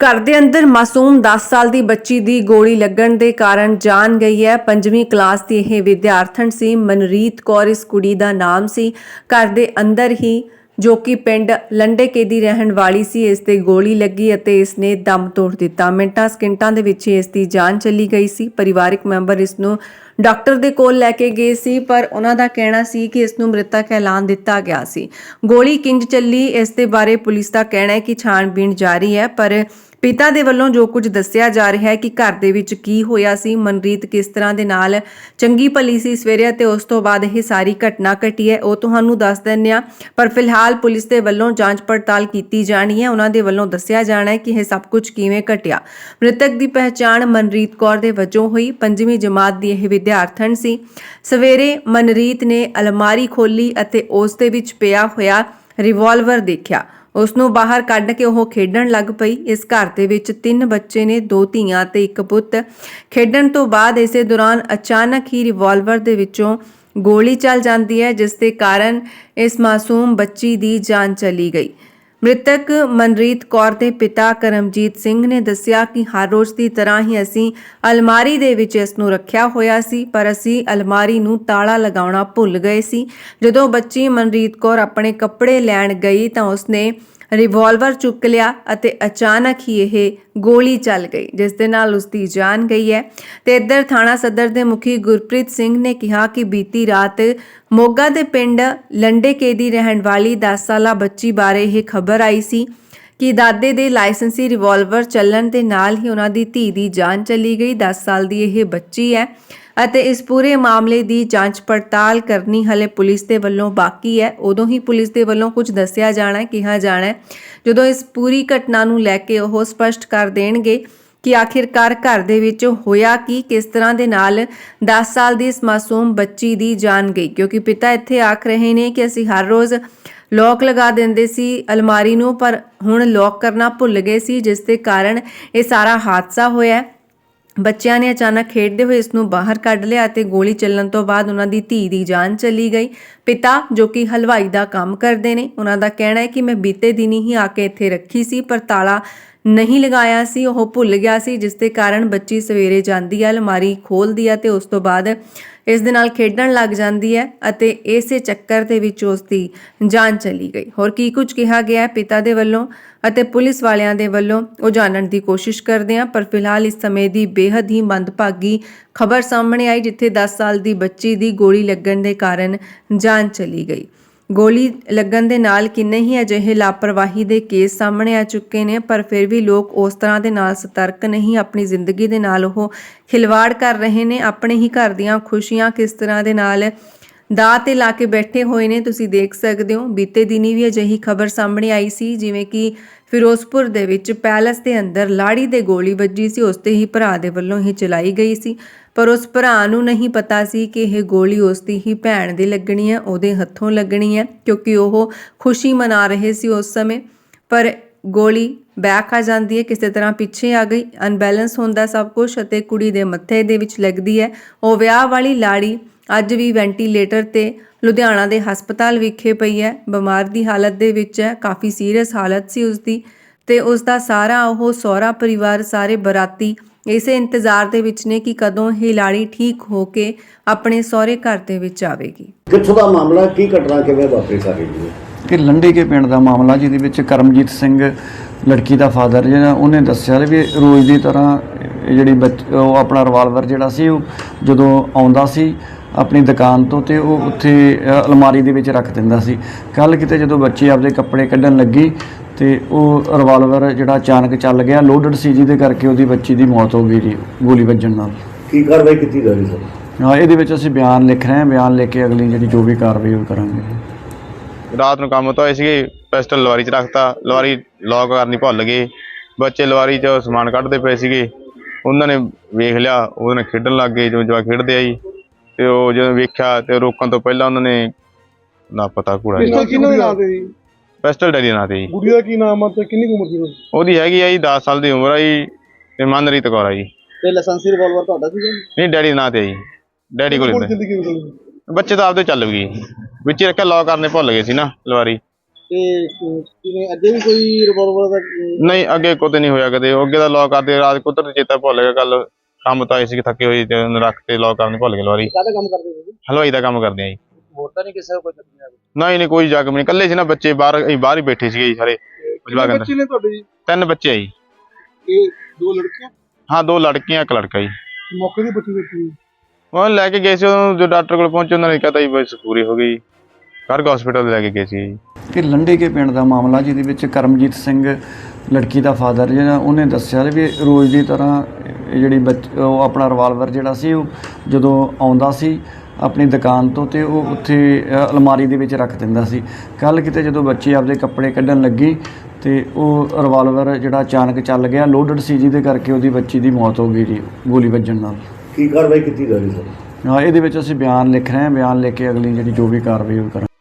ਘਰ ਦੇ ਅੰਦਰ ਮਾਸੂਮ 10 ਸਾਲ ਦੀ ਬੱਚੀ ਦੀ ਗੋਲੀ ਲੱਗਣ ਦੇ ਕਾਰਨ ਜਾਨ ਗਈ ਹੈ। ਪੰਜਵੀਂ ਕਲਾਸ ਦੀ ਇਹ ਵਿਦਿਆਰਥਣ ਸੀ, ਮਨਰੀਤ ਕੌਰ। ਇਸ ਕੁੜੀ ਦਾ ਨਾਮ ਸੀ। ਘਰ ਦੇ ਅੰਦਰ ਹੀ, ਜੋ ਕਿ ਪਿੰਡ ਲੰਡੇਕੇ ਦੀ ਰਹਿਣ ਵਾਲੀ ਸੀ, ਇਸ ਤੇ ਗੋਲੀ ਲੱਗੀ ਅਤੇ ਇਸ ਨੇ ਦਮ ਤੋੜ ਦਿੱਤਾ। ਮਿੰਟਾਂ, ਸਕਿੰਟਾਂ ਦੇ ਵਿੱਚ ਇਸ ਦੀ ਜਾਨ ਚਲੀ ਗਈ ਸੀ। ਪਰਿਵਾਰਕ ਮੈਂਬਰ ਇਸ ਨੂੰ ਡਾਕਟਰ ਦੇ ਕੋਲ ਲੈ ਕੇ ਗਏ ਸੀ, ਪਰ ਉਹਨਾਂ ਦਾ ਕਹਿਣਾ ਸੀ ਕਿ ਇਸ ਨੂੰ ਮ੍ਰਿਤਕ ਐਲਾਨ ਦਿੱਤਾ ਗਿਆ ਸੀ। ਗੋਲੀ ਕਿੰਜ ਚੱਲੀ? ਇਸ ਦੇ ਬਾਰੇ ਪੁਲਿਸ ਦਾ ਕਹਿਣਾ ਹੈ ਕਿ ਛਾਣਬੀਣ ਜਾਰੀ ਹੈ, ਪਰ ਪਿਤਾ ਦੇ ਵੱਲੋਂ ਜੋ ਕੁਝ ਦੱਸਿਆ ਜਾ ਰਿਹਾ ਹੈ ਕਿ ਘਰ ਦੇ ਵਿੱਚ ਕੀ ਹੋਇਆ ਸੀ, ਮਨਰੀਤ ਕਿਸ ਤਰ੍ਹਾਂ ਦੇ ਨਾਲ ਚੰਗੀ ਭਲੀ ਸੀ ਸਵੇਰੇ ਅਤੇ ਉਸ ਤੋਂ ਬਾਅਦ ਇਹ ਸਾਰੀ ਘਟਨਾ ਘਟੀ ਹੈ, ਉਹ ਤੁਹਾਨੂੰ ਦੱਸ ਦਿੰਦੇ ਆ ਪਰ ਫਿਲਹਾਲ ਪੁਲਿਸ ਦੇ ਵੱਲੋਂ ਜਾਂਚ ਪੜਤਾਲ ਕੀਤੀ ਜਾਣੀ ਹੈ। ਉਹਨਾਂ ਦੇ ਵੱਲੋਂ ਦੱਸਿਆ ਜਾਣਾ ਹੈ ਕਿ ਇਹ ਸਭ ਕੁਝ ਕਿਵੇਂ ਘਟਿਆ। ਮ੍ਰਿਤਕ ਦੀ ਪਹਿਚਾਣ ਮਨਰੀਤ ਕੌਰ ਦੇ ਵਜੋਂ ਹੋਈ। ਪੰਜਵੀਂ ਜਮਾਤ ਦੀ ਇਹ ਵਿਦਿਆਰਥਣ ਸੀ। ਸਵੇਰੇ ਮਨਰੀਤ ਨੇ ਅਲਮਾਰੀ ਖੋਲੀ ਅਤੇ ਉਸ ਦੇ ਵਿੱਚ ਪਿਆ ਹੋਇਆ ਰਿਵਾਲਵਰ ਦੇਖਿਆ। ਉਸ ਨੂੰ ਬਾਹਰ ਕੱਢ ਕੇ ਉਹ ਖੇਡਣ ਲੱਗ ਪਈ। ਇਸ ਘਰ ਦੇ ਵਿੱਚ ਤਿੰਨ ਬੱਚੇ ਨੇ, ਦੋ ਧੀਆਂ ਤੇ ਇੱਕ ਪੁੱਤ। ਖੇਡਣ ਤੋਂ ਬਾਅਦ ਇਸੇ ਦੌਰਾਨ ਅਚਾਨਕ ਹੀ ਰਿਵਾਲਵਰ ਦੇ ਵਿੱਚੋਂ ਗੋਲੀ ਚੱਲ ਜਾਂਦੀ ਹੈ, ਜਿਸ ਦੇ ਕਾਰਨ ਇਸ ਮਾਸੂਮ ਬੱਚੀ ਦੀ ਜਾਨ ਚਲੀ ਗਈ। ਮ੍ਰਿਤਕ ਮਨਰੀਤ ਕੌਰ ਦੇ ਪਿਤਾ ਕਰਮਜੀਤ ਸਿੰਘ ਨੇ ਦੱਸਿਆ ਕਿ ਹਰ ਰੋਜ਼ ਦੀ ਤਰ੍ਹਾਂ ਹੀ ਅਸੀਂ ਅਲਮਾਰੀ ਦੇ ਵਿੱਚ ਇਸ ਨੂੰ ਰੱਖਿਆ ਹੋਇਆ ਸੀ, ਪਰ ਅਸੀਂ ਅਲਮਾਰੀ ਨੂੰ ਤਾਲਾ ਲਗਾਉਣਾ ਭੁੱਲ ਗਏ ਸੀ। ਜਦੋਂ ਬੱਚੀ ਮਨਰੀਤ ਕੌਰ ਆਪਣੇ ਕੱਪੜੇ ਲੈਣ ਗਈ ਤਾਂ ਉਸਨੇ ਰਿਵਾਲਵਰ ਚੁੱਕ ਲਿਆ ਅਤੇ ਅਚਾਨਕ ਹੀ ਇਹ ਗੋਲੀ ਚੱਲ ਗਈ, ਜਿਸ ਦੇ ਨਾਲ ਉਸ ਦੀ ਜਾਨ ਗਈ ਹੈ। ਤੇ ਇੱਧਰ ਥਾਣਾ ਸਦਰ ਦੇ ਮੁਖੀ ਗੁਰਪ੍ਰੀਤ ਸਿੰਘ ਨੇ ਕਿਹਾ ਕਿ ਬੀਤੀ ਰਾਤ ਮੋਗਾ ਦੇ ਪਿੰਡ ਲੰਡੇਕੇ ਦੀ ਰਹਿਣ ਵਾਲੀ 10 ਸਾਲਾ ਬੱਚੀ ਬਾਰੇ ਇਹ ਖਬਰ ਆਈ ਸੀ ਕਿ ਦਾਦੇ ਦੇ ਲਾਇਸੈਂਸੀ ਰਿਵਾਲਵਰ ਚੱਲਣ ਦੇ ਨਾਲ ਹੀ ਉਹਨਾਂ ਦੀ ਧੀ ਦੀ ਜਾਨ ਚਲੀ ਗਈ। 10 ਸਾਲ ਦੀ ਇਹ ਬੱਚੀ ਹੈ ਅਤੇ ਇਸ ਪੂਰੇ ਮਾਮਲੇ ਦੀ ਜਾਂਚ ਪੜਤਾਲ ਕਰਨੀ ਹਲੇ ਪੁਲਿਸ ਦੇ ਵੱਲੋਂ ਬਾਕੀ ਹੈ। ਉਦੋਂ ਹੀ ਪੁਲਿਸ ਦੇ ਵੱਲੋਂ ਕੁਝ ਦੱਸਿਆ ਜਾਣਾ ਹੈ ਕਿਹਾ ਜਾਣਾ ਹੈ। ਜਦੋਂ ਇਸ ਪੂਰੀ ਘਟਨਾ ਨੂੰ ਲੈ ਕੇ ਉਹ ਸਪਸ਼ਟ ਕਰ ਦੇਣਗੇ ਕਿ ਆਖਿਰਕਾਰ ਘਰ ਦੇ ਵਿੱਚ ਹੋਇਆ ਕੀ, ਕਿਸ ਤਰ੍ਹਾਂ ਦੇ ਨਾਲ 10 ਸਾਲ ਦੀ ਇਸ ਮਾਸੂਮ ਬੱਚੀ ਦੀ ਜਾਨ ਗਈ। ਕਿਉਂਕਿ ਪਿਤਾ ਇੱਥੇ ਆਖ ਰਹੇ ਨੇ ਕਿ ਅਸੀਂ ਹਰ ਰੋਜ਼ ਲੋਕ ਲਗਾ ਦਿੰਦੇ ਸੀ ਅਲਮਾਰੀ ਨੂੰ, ਪਰ ਹੁਣ ਲੋਕ ਕਰਨਾ ਭੁੱਲ ਗਏ ਸੀ, ਜਿਸ ਦੇ ਕਾਰਨ ਇਹ ਸਾਰਾ ਹਾਦਸਾ ਹੋਇਆ। ਬੱਚਿਆਂ ਨੇ ਅਚਾਨਕ ਖੇਡਦੇ ਹੋਏ ਇਸ ਨੂੰ ਬਾਹਰ ਕੱਢ ਲਿਆ ਅਤੇ ਗੋਲੀ ਚੱਲਣ ਤੋਂ ਬਾਅਦ ਉਹਨਾਂ ਦੀ ਧੀ ਦੀ ਜਾਨ ਚਲੀ ਗਈ। ਪਿਤਾ, ਜੋ ਕਿ ਹਲਵਾਈ ਦਾ ਕੰਮ ਕਰਦੇ ਨੇ, ਉਹਨਾਂ ਦਾ ਕਹਿਣਾ ਹੈ ਕਿ ਮੈਂ ਬੀਤੇ ਦਿਨੀ ਹੀ ਆ ਕੇ ਇੱਥੇ ਰੱਖੀ ਸੀ, ਪਰ ਤਾਲਾ ਨਹੀਂ ਲਗਾਇਆ ਸੀ, ਉਹ ਭੁੱਲ ਗਿਆ ਸੀ, ਜਿਸ ਦੇ ਕਾਰਨ ਬੱਚੀ ਸਵੇਰੇ ਜਾਂਦੀ ਹੈ ਅਲਮਾਰੀ ਖੋਲਦੀ ਹੈ ਤੇ ਉਸ ਤੋਂ ਬਾਅਦ ਇਸ ਦੇ ਨਾਲ ਖੇਡਣ ਲੱਗ ਜਾਂਦੀ ਹੈ ਅਤੇ ਇਸੇ ਚੱਕਰ ਦੇ ਵਿੱਚ ਉਸ ਦੀ ਜਾਨ ਚਲੀ ਗਈ। ਹੋਰ ਕੀ ਕੁਝ ਕਿਹਾ ਗਿਆ ਹੈ ਪਿਤਾ ਦੇ ਵੱਲੋਂ ਅਤੇ ਪੁਲਿਸ ਵਾਲਿਆਂ ਦੇ ਵੱਲੋਂ, ਉਹ ਜਾਣਨ ਦੀ ਕੋਸ਼ਿਸ਼ ਕਰਦੇ ਹਾਂ ਪਰ ਫਿਲਹਾਲ ਇਸ ਸਮੇਂ ਦੀ ਬੇहद ਹੀ ਮੰਦਭਾਗੀ ਖਬਰ ਸਾਹਮਣੇ ਆਈ, ਜਿੱਥੇ 10 ਸਾਲ ਦੀ ਬੱਚੀ ਦੀ ਗੋਲੀ ਲੱਗਣ ਦੇ ਕਾਰਨ ਜਾਨ ਚਲੀ ਗਈ। ਗੋਲੀ ਲੱਗਣ ਦੇ ਨਾਲ ਕਿੰਨੇ ਹੀ ਅਜਿਹੇ ਲਾਪਰਵਾਹੀ ਦੇ ਕੇਸ ਸਾਹਮਣੇ ਆ ਚੁੱਕੇ ਨੇ, ਪਰ ਫਿਰ ਵੀ ਲੋਕ ਉਸ ਤਰ੍ਹਾਂ ਦੇ ਨਾਲ ਸਤਰਕ ਨਹੀਂ, ਆਪਣੀ ਜ਼ਿੰਦਗੀ ਦੇ ਨਾਲ ਉਹ ਖਿਲਵਾੜ ਕਰ ਰਹੇ ਨੇ, ਆਪਣੇ ਹੀ ਘਰ ਦੀਆਂ ਖੁਸ਼ੀਆਂ ਕਿਸ ਤਰ੍ਹਾਂ ਦੇ ਨਾਲ ਦਾ ਤੇ ਲਾ ਕੇ ਬੈਠੇ ਹੋਏ ਨੇ, ਤੁਸੀਂ ਦੇਖ ਸਕਦੇ ਹੋ। ਬੀਤੇ ਦਿਨੀ ਵੀ ਅਜਿਹੀ ਖਬਰ ਸਾਹਮਣੇ ਆਈ ਸੀ, ਜਿਵੇਂ ਕਿ ਫਿਰੋਜ਼ਪੁਰ ਦੇ ਵਿੱਚ ਪੈਲਸ ਦੇ ਅੰਦਰ ਲਾੜੀ ਦੇ ਗੋਲੀ ਵੱਜੀ ਸੀ, ਉਸ ਤੇ ਹੀ ਭਰਾ ਦੇ ਵੱਲੋਂ ਹੀ ਚਲਾਈ ਗਈ ਸੀ। ਪਰ ਉਸ ਭਰਾ ਨੂੰ ਨਹੀਂ ਪਤਾ ਸੀ ਕਿ ਇਹ ਗੋਲੀ ਉਸ ਦੀ ਹੀ ਭੈਣ ਦੇ ਲੱਗਣੀ ਹੈ, ਉਹਦੇ ਹੱਥੋਂ ਲੱਗਣੀ ਹੈ, ਕਿਉਂਕਿ ਉਹ ਖੁਸ਼ੀ ਮਨਾ ਰਹੇ ਸੀ ਉਸ ਸਮੇਂ। ਪਰ ਗੋਲੀ ਬੈਕ ਆ ਜਾਂਦੀ ਹੈ, ਕਿਸੇ ਤਰ੍ਹਾਂ ਪਿੱਛੇ ਆ ਗਈ ਅਨਬੈਲੈਂਸ ਹੁੰਦਾ ਸਭ ਕੁਝ ਅਤੇ ਕੁੜੀ ਦੇ ਮੱਥੇ ਦੇ ਵਿੱਚ ਲੱਗਦੀ ਹੈ। ਉਹ ਵਿਆਹ ਵਾਲੀ ਲਾੜੀ ਅੱਜ ਵੀ ਵੈਂਟੀਲੇਟਰ ਤੇ ਲੁਧਿਆਣਾ ਦੇ ਹਸਪਤਾਲ ਵਿਖੇ ਪਈ ਹੈ। ਬਿਮਾਰ ਦੀ ਹਾਲਤ ਦੇ ਵਿੱਚ ਹੈ। ਕਾਫੀ ਸੀਰੀਅਸ ਹਾਲਤ ਸੀ ਉਸ ਦੀ ਤੇ ਉਸ ਦਾ ਸਾਰਾ ਉਹ ਸਹੁਰਾ ਪਰਿਵਾਰ ਸਾਰੇ ਬਰਾਤੀ ਇਸੇ ਇੰਤਜ਼ਾਰ ਦੇ ਵਿੱਚ ਨੇ ਕਿ ਕਦੋਂ ਇਹ ਲਾੜੀ ਠੀਕ ਹੋ ਕੇ ਆਪਣੇ ਸਹੁਰੇ ਘਰ ਦੇ ਵਿੱਚ ਆਵੇਗੀ। ਕਿੱਥੋਂ ਦਾ ਮਾਮਲਾ ਕੀ ਘਟਨਾ ਕਿਵੇਂ ਵਾਪਰੀ ਸਾਰੀ ਜੀ? ਕਿ ਲੰਡੇ ਕੇ ਪਿੰਡ ਦਾ ਮਾਮਲਾ ਜਿਹਦੇ ਵਿੱਚ ਕਰਮਜੀਤ ਸਿੰਘ ਲੜਕੀ ਦਾ ਫਾਦਰ ਜਿਹੜਾ ਉਹਨੇ ਦੱਸਿਆ ਵੀ ਰੋਜ਼ ਦੀ ਤਰ੍ਹਾਂ ਇਹ ਜਿਹੜੀ ਬੱਚ- ਉਹ ਆਪਣਾ ਰਿਵਾਲਵਰ ਜਿਹੜਾ ਸੀ ਉਹ ਜਦੋਂ ਆਉਂਦਾ ਸੀ ਆਪਣੀ ਦੁਕਾਨ ਤੋਂ ਤੇ ਉਹ ਉੱਥੇ ਅਲਮਾਰੀ ਦੇ ਵਿੱਚ ਰੱਖ ਦਿੰਦਾ ਸੀ। ਕੱਲ ਕਿਤੇ ਜਦੋਂ ਬੱਚੀ ਆਪਦੇ ਕੱਪੜੇ ਕੱਢਣ ਲੱਗੀ ਤੇ ਉਹ ਰਿਵਾਲਵਰ ਜਿਹੜਾ ਅਚਾਨਕ ਚੱਲ ਗਿਆ ਲੋਡਡ ਸੀ ਜਿਹਦੇ ਕਰਕੇ ਉਹਦੀ ਬੱਚੀ ਦੀ ਮੌਤ ਹੋ ਗਈ ਜੀ ਗੋਲੀ ਵੱਜਣ ਨਾਲ। ਕੀ ਕਾਰਵਾਈ ਕੀਤੀ ਜਾ ਰਹੀ ਸਰ? ਹਾਂ ਇਹਦੇ ਵਿੱਚ ਅਸੀਂ ਬਿਆਨ ਲਿਖ ਰਹੇ ਹਾਂ। ਬਿਆਨ ਲਿਖ ਕੇ ਅਗਲੀ ਜਿਹੜੀ ਜੋ ਵੀ ਕਾਰਵਾਈ ਉਹ ਕਰਾਂਗੇ। ਰਾਤ ਨੂੰ ਕੰਮ ਤੋਂ ਆਏ ਸੀਗੇ ਪਿਸਟਲ ਲਵਾਰੀ 'ਚ ਰੱਖਤਾ। ਲਵਾਰੀ ਲੌਕ ਕਰਨੀ ਭੁੱਲ ਗਏ। ਬੱਚੇ ਲਵਾਰੀ 'ਚ ਸਮਾਨ ਕੱਢਦੇ ਪਏ ਸੀਗੇ। ਉਹਨਾਂ ਨੇ ਵੇਖ ਲਿਆ ਉਹਦੇ ਨਾਲ ਖੇਡਣ ਲੱਗ ਗਏ ਜਿਵੇਂ ਜਵਾ ਖੇਡਦੇ ਆ ਜੀ। ਤੇ ਉਹ ਜਦੋਂ ਵੇਖਿਆ ਤੇ ਰੋਕਣ ਤੋਂ ਪਹਿਲਾਂ ਉਹਨਾਂ ਨੇ ਨਾ ਪਤਾ ਕੂੜਾ ਜੀ ਪਿਸਤਲ ਕਿਹਨਾਂ ਦੇ ਨਾਂ ਤੇ ਜੀ? ਪਿਸਟਲ ਡੈਡੀ ਨਾਂ ਤੇ ਜੀ। ਗੁੜੀ ਦਾ ਕੀ ਨਾਮ ਆ ਤੇ ਕਿੰਨੀ ਕੁ ਉਮਰ ਸੀ ਉਹਦੀ? ਉਹਦੀ ਹੈਗੀ ਆ ਜੀ 10 ਸਾਲ ਦੀ ਉਮਰ ਆ ਜੀ ਤੇ ਮਨਰੀਤ ਕੌਰ ਆ ਜੀ। ਤੇ ਲਾਇਸੈਂਸੀ ਰਿਵਾਲਵਰ ਤੁਹਾਡਾ ਸੀਗਾ? ਨਹੀਂ ਡੈਡੀ ਨਾਂ ਤੇ ਆ ਜੀ। ਡੈਡੀ ਕੋਲ ਜ਼ਿੰਦਗੀ ਬਦਲ ਗਈ ਬੱਚੇ ਤਾਂ ਆਪਦੇ ਚੱਲ ਗਏ। ਵਿੱਚ ਹੀ ਰੱਖਿਆ ਲੌਕ ਕਰਨੇ ਭੁੱਲ ਗਏ ਸੀ ਨਾ ਲਵਾਰੀ। ਤੇ ਕਿਵੇਂ ਅੱਗੇ ਵੀ ਕੋਈ ਰਿਵਾਲਵਰ ਦਾ ਨਹੀਂ ਅੱਗੇ ਕੋਤੇ ਨਹੀਂ ਹੋਇਆ ਕਦੇ। ਉਹ ਅੱਗੇ ਦਾ ਲੌਕ ਕਰਦੇ ਰਾਤ ਕੁਦਰਤ ਚੇਤਾ ਭੁੱਲ ਗਿਆ ਕੱਲ ਕੰਮ ਤਾਂ ਆਏ ਸੀ ਥੱਕੇ ਹੋਏ ਤੇ ਉਹਨੂੰ ਰੱਖ ਤੇ ਲੌਕ ਕਰਨੀ ਭੁੱਲ ਗਏ ਲਵਾਰੀ। ਕਾਹਦਾ ਕੰਮ ਕਰਦੇ ਹੋ ਤੁਸੀਂ? ਹਲਵਾਈ ਦਾ ਕੰਮ ਕਰਦੇ ਆ ਜੀ। ਹੋਰ ਤਾਂ ਨਹੀਂ ਕਿਸੇ ਦਾ ਕੋਈ ਜ਼ਖਮੀ ਆ ਨਹੀਂ ਨਹੀਂ ਕੋਈ ਜ਼ਖਮ ਨਹੀਂ। ਇਕੱਲੇ ਸੀ ਨਾ ਬੱਚੇ ਬਾਹਰ ਅਸੀਂ ਬਾਹਰ ਹੀ ਬੈਠੇ ਸੀਗੇ ਜੀ ਸਾਰੇ। ਜਵਾਕ ਅੰਦਰ। ਬੱਚੇ ਨੇ ਤੁਹਾਡੇ ਜੀ? ਤਿੰਨ ਬੱਚੇ ਆ ਜੀ। ਇਹ ਦੋ ਲੜਕੀਆਂ? ਹਾਂ ਦੋ ਲੜਕੀਆਂ ਇੱਕ ਲੜਕਾ ਜੀ। ਮੌਕੇ ਦੀ ਬੱਚੀ ਬੱਚੀ ਉਹ ਲੈ ਕੇ ਗਏ ਸੀ ਉਹਨੂੰ ਜੋ ਡਾਕਟਰ ਕੋਲ ਪਹੁੰਚੇ ਉਹਨਾਂ ਨੇ ਕਹਤਾ ਜੀ ਬਸ ਪੂਰੀ ਹੋ ਗਈ। ਕਰਗ ਹਸਪੀਟਲ ਲੈ ਕੇ ਗਏ ਸੀ? ਜੀ ਕਿ ਲੰਡੇ ਕੇ ਪਿੰਡ ਦਾ ਮਾਮਲਾ ਜਿਹਦੇ ਵਿੱਚ ਕਰਮਜੀਤ ਸਿੰਘ ਲੜਕੀ ਦਾ ਫਾਦਰ ਜਿਹੜਾ ਉਹਨੇ ਦੱਸਿਆ ਵੀ ਰੋਜ਼ ਦੀ ਤਰ੍ਹਾਂ ਇਹ ਜਿਹੜੀ ਬੱਚ ਉਹ ਆਪਣਾ ਰਿਵਾਲਵਰ ਜਿਹੜਾ ਸੀ ਉਹ ਜਦੋਂ ਆਉਂਦਾ ਸੀ ਆਪਣੀ ਦੁਕਾਨ ਤੋਂ ਤੇ ਉਹ ਉੱਥੇ ਅ, ਅਲਮਾਰੀ ਦੇ ਵਿੱਚ ਰੱਖ ਦਿੰਦਾ ਸੀ। ਕੱਲ ਕਿਤੇ ਜਦੋਂ ਬੱਚੀ ਆਪਦੇ ਕੱਪੜੇ ਕੱਢਣ ਲੱਗੀ ਤੇ ਉਹ ਰਿਵਾਲਵਰ ਜਿਹੜਾ ਅਚਾਨਕ ਚੱਲ ਗਿਆ ਲੋਡਡ ਸੀ ਜਿਹਦੇ ਕਰਕੇ ਉਹਦੀ ਬੱਚੀ ਦੀ ਮੌਤ ਹੋ ਗਈ ਜੀ ਗੋਲੀ ਵੱਜਣ ਨਾਲ। ਕੀ ਕਾਰਵਾਈ ਕੀਤੀ ਜਾ ਰਹੀ ਸਰ? ਹਾਂ ਇਹਦੇ ਵਿੱਚ ਅਸੀਂ ਬਿਆਨ ਲਿਖ ਰਹੇ ਹਾਂ ਬਿਆਨ ਲਿਖ ਕੇ ਅਗਲੀ ਜਿਹੜੀ ਜੋ ਵੀ ਕਾਰਵਾਈ ਉਹ ਕਰਾਂਗੇ।